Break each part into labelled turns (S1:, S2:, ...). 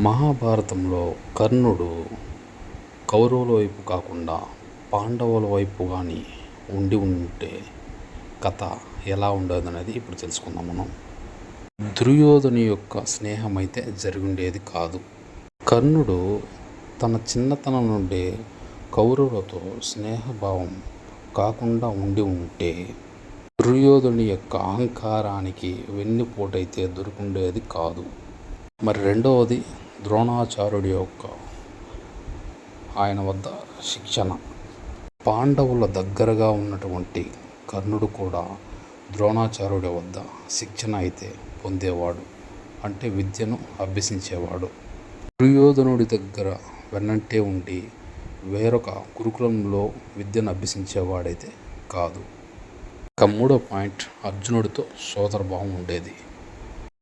S1: మహాభారతంలో కర్ణుడు కౌరవుల వైపు కాకుండా పాండవుల వైపు కానీ ఉండి ఉంటే కథ ఎలా ఉండేది అనేది ఇప్పుడు తెలుసుకుందాం మనం. దుర్యోధను యొక్క స్నేహం అయితే జరిగి ఉండేది కాదు. కర్ణుడు తన చిన్నతనం నుండి కౌరవులతో స్నేహభావం కాకుండా ఉండి ఉంటే దుర్యోధుని యొక్క అహంకారానికి వెన్నుపోటైతే దొరుకుండేది కాదు. మరి రెండవది ద్రోణాచార్యుడి యొక్క ఆయన వద్ద శిక్షణ. పాండవుల దగ్గరగా ఉన్నటువంటి కర్ణుడు కూడా ద్రోణాచార్యుడి వద్ద శిక్షణ అయితే పొందేవాడు. అంటే విద్యను అభ్యసించేవాడు. దుర్యోధనుడి దగ్గర వెన్నంటే ఉండి వేరొక గురుకులంలో విద్యను అభ్యసించేవాడైతే కాదు. ఇక మూడో పాయింట్ అర్జునుడితో సోదరభావం ఉండేది.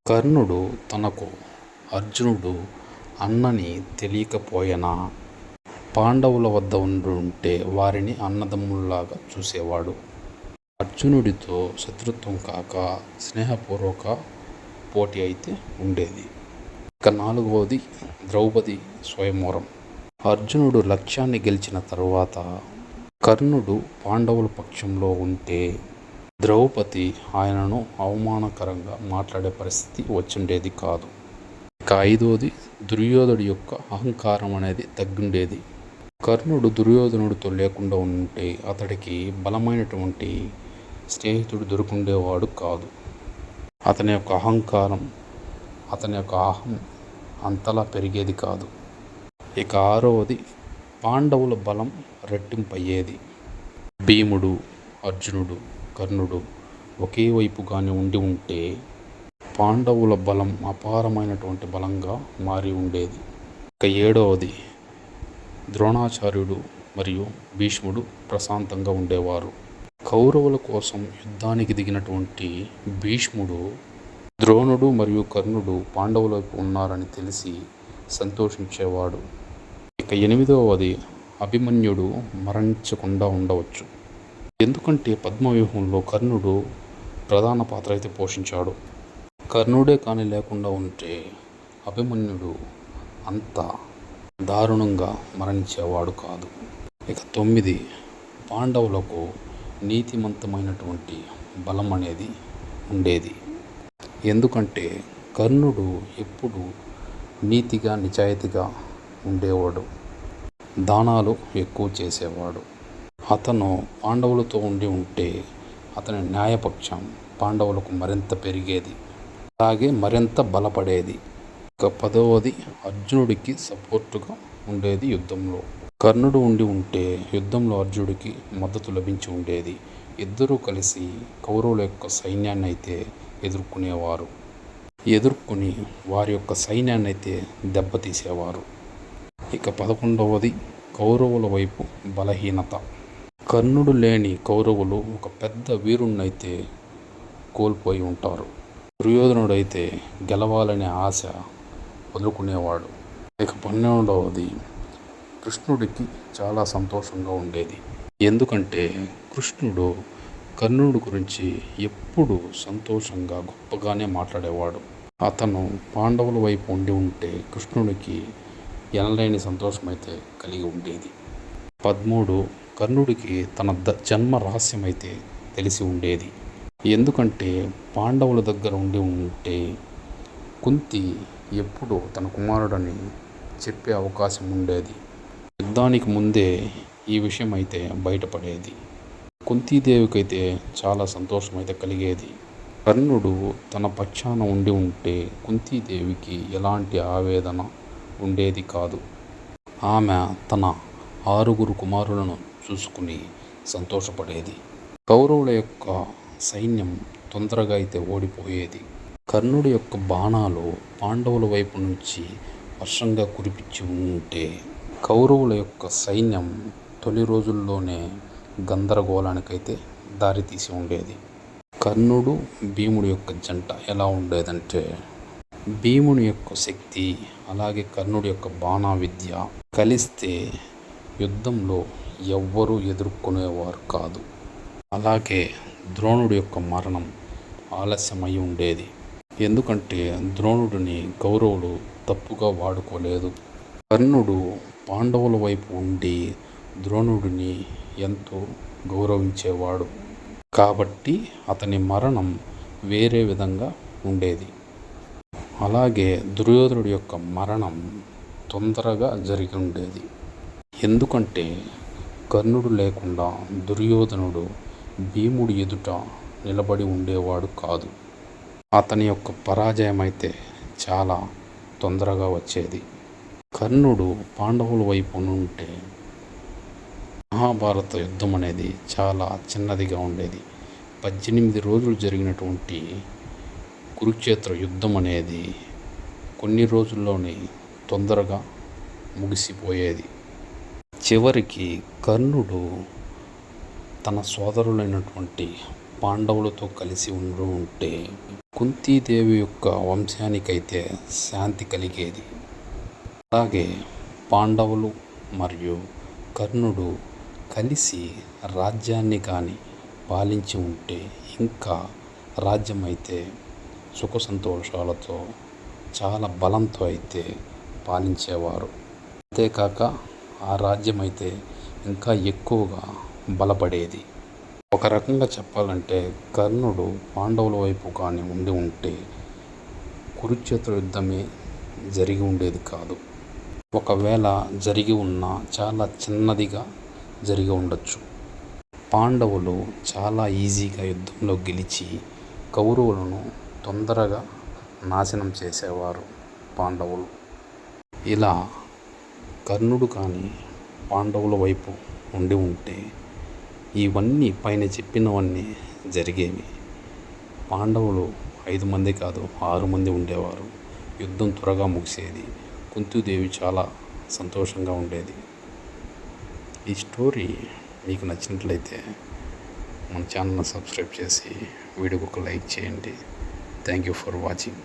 S1: కర్ణుడు తనకు అర్జునుడు అన్నని తెలియకపోయినా? పాండవుల వద్ద ఉంటే వారిని అన్నదమ్ముల్లాగా చూసేవాడు. అర్జునుడితో శత్రుత్వం కాక స్నేహపూర్వక పోటీ అయితే ఉండేది. ఇక నాలుగవది ద్రౌపది స్వయంవరం. అర్జునుడు లక్ష్యాన్ని గెలిచిన తరువాత కర్ణుడు పాండవుల పక్షంలో ఉంటే ద్రౌపది ఆయనను అవమానకరంగా మాట్లాడే పరిస్థితి వచ్చిండేది కాదు. ఇక ఐదోది దుర్యోధుడి యొక్క అహంకారం అనేది తగ్గుండేది. కర్ణుడు దుర్యోధనుడితో లేకుండా ఉంటే అతడికి బలమైనటువంటి స్నేహితుడు దొరుకుండేవాడు కాదు. అతని యొక్క అహంకారం అతని యొక్క అహం అంతలా పెరిగేది కాదు. ఇక ఆరవది పాండవుల బలం రెట్టింపయ్యేది. భీముడు అర్జునుడు కర్ణుడు ఒకే వైపుగానే ఉండి ఉంటే పాండవుల బలం అపారమైనటువంటి బలంగా మారి ఉండేది. ఇక ఏడవది ద్రోణాచార్యుడు మరియు భీష్ముడు ప్రశాంతంగా ఉండేవారు. కౌరవుల కోసం యుద్ధానికి దిగినటువంటి భీష్ముడు ద్రోణుడు మరియు కర్ణుడు పాండవులకు ఉన్నారని తెలిసి సంతోషించేవాడు. ఇక ఎనిమిదవది అభిమన్యుడు మరణించకుండా ఉండవచ్చు. ఎందుకంటే పద్మవ్యూహంలో కర్ణుడు ప్రధాన పాత్ర అయితే పోషించాడు. కర్ణుడే కానీ లేకుండా ఉంటే అభిమన్యుడు అంత దారుణంగా మరణించేవాడు కాదు. ఇక తొమ్మిది పాండవులకు నీతిమంతమైనటువంటి బలం అనేది ఉండేది. ఎందుకంటే కర్ణుడు ఎప్పుడు నీతిగా నిజాయితీగా ఉండేవాడు. దానాలు ఎక్కువ చేసేవాడు. అతను పాండవులతో ఉండి ఉంటే అతని న్యాయపక్షం పాండవులకు మరింత పెరిగేది. అలాగే మరింత బలపడేది. ఇక పదవది అర్జునుడికి సపోర్టుగా ఉండేది యుద్ధంలో. కర్ణుడు ఉండి ఉంటే యుద్ధంలో అర్జునుడికి మద్దతు లభించి ఉండేది. ఇద్దరూ కలిసి కౌరవుల యొక్క సైన్యాన్ని అయితే ఎదుర్కొనేవారు. ఎదుర్కొని వారి యొక్క సైన్యాన్ని అయితే దెబ్బతీసేవారు. ఇక పదకొండవది కౌరవుల వైపు బలహీనత. కర్ణుడు లేని కౌరవులు ఒక పెద్ద వీరుణ్ణైతే కోల్పోయి ఉంటారు. దుర్యోధనుడైతే గెలవాలనే ఆశ వదులుకునేవాడు. ఇక పన్నెండవది కృష్ణుడికి చాలా సంతోషంగా ఉండేది. ఎందుకంటే కృష్ణుడు కర్ణుడి గురించి ఎప్పుడు సంతోషంగా గొప్పగానే మాట్లాడేవాడు. అతను పాండవుల వైపు ఉండి ఉంటే కృష్ణుడికి ఎనలేని సంతోషమైతే కలిగి ఉండేది. పదమూడు కర్ణుడికి తన ద జన్మ రహస్యం అయితే తెలిసి ఉండేది. ఎందుకంటే పాండవుల దగ్గర ఉండి ఉంటే కుంతి ఎప్పుడో తన కుమారుడని చెప్పే అవకాశం ఉండేది. యుద్ధానికి ముందే ఈ విషయం అయితే బయటపడేది. కుంతీదేవికైతే చాలా సంతోషం అయితే కలిగేది. కర్ణుడు తన పక్షాన ఉండి ఉంటే కుంతీదేవికి ఎలాంటి ఆవేదన ఉండేది కాదు. ఆమె తన ఆరుగురు కుమారులను చూసుకుని సంతోషపడేది. కౌరవుల యొక్క సైన్యం తొందరగా అయితే ఓడిపోయేది. కర్ణుడి యొక్క బాణాలు పాండవుల వైపు నుంచి వర్షంగా కురిపించి ఉంటే కౌరవుల యొక్క సైన్యం తొలి రోజుల్లోనే గందరగోళానికైతే దారితీసి ఉండేది. కర్ణుడు భీముడి యొక్క జంట ఎలా ఉండేదంటే భీముని యొక్క శక్తి అలాగే కర్ణుడి యొక్క బాణా విద్య కలిస్తే యుద్ధంలో ఎవ్వరూ ఎదుర్కొనేవారు కాదు. అలాగే ద్రోణుడి యొక్క మరణం ఆలస్యమై ఉండేది. ఎందుకంటే ద్రోణుడిని కౌరవులు తప్పుగా వాడుకోలేదు. కర్ణుడు పాండవుల వైపు ఉండి ద్రోణుడిని ఎంతో గౌరవించేవాడు. కాబట్టి అతని మరణం వేరే విధంగా ఉండేది. అలాగే దుర్యోధనుడి యొక్క మరణం తొందరగా జరిగి ఉండేది. ఎందుకంటే కర్ణుడు లేకుండా దుర్యోధనుడు భీముడి ఎదుట నిలబడి ఉండేవాడు కాదు. అతని యొక్క పరాజయం అయితే చాలా తొందరగా వచ్చేది. కర్ణుడు పాండవుల వైపు ఉంటే మహాభారత యుద్ధం అనేది చాలా చిన్నదిగా ఉండేది. పద్దెనిమిది రోజులు జరిగినటువంటి కురుక్షేత్ర యుద్ధం అనేది కొన్ని రోజుల్లోనే తొందరగా ముగిసిపోయేది. చివరికి కర్ణుడు తన సోదరులైనటువంటి పాండవులతో కలిసి ఉండు ఉంటే కుంతీదేవి యొక్క వంశానికైతే శాంతి కలిగేది. అలాగే పాండవులు మరియు కర్ణుడు కలిసి రాజ్యాన్ని కానీ పాలించి ఉంటే ఇంకా రాజ్యం అయితే సుఖ సంతోషాలతో చాలా బలంతో అయితే పాలించేవారు. అంతేకాక ఆ రాజ్యం అయితే ఇంకా ఎక్కువగా బలపడేది. ఒక రకంగా చెప్పాలంటే కర్ణుడు పాండవుల వైపు కానీ ఉండి ఉంటే కురుక్షేత్ర యుద్ధమే జరిగి ఉండేది కాదు. ఒకవేళ జరిగి ఉన్న చాలా చిన్నదిగా జరిగి ఉండొచ్చు. పాండవులు చాలా ఈజీగా యుద్ధంలో గెలిచి కౌరవులను తొందరగా నాశనం చేసేవారు పాండవులు. ఇలా కర్ణుడు కానీ పాండవుల వైపు ఉండి ఉంటే ఇవన్నీ పైన చెప్పినవన్నీ జరిగేవి. పాండవులు ఐదు మంది కాదు ఆరు మంది ఉండేవారు. యుద్ధం త్వరగా ముగిసేది. కుంతిదేవి చాలా సంతోషంగా ఉండేది. ఈ స్టోరీ మీకు నచ్చినట్లయితే మన ఛానల్ని సబ్స్క్రైబ్ చేసి వీడియోకి ఒక లైక్ చేయండి. Thank you for watching.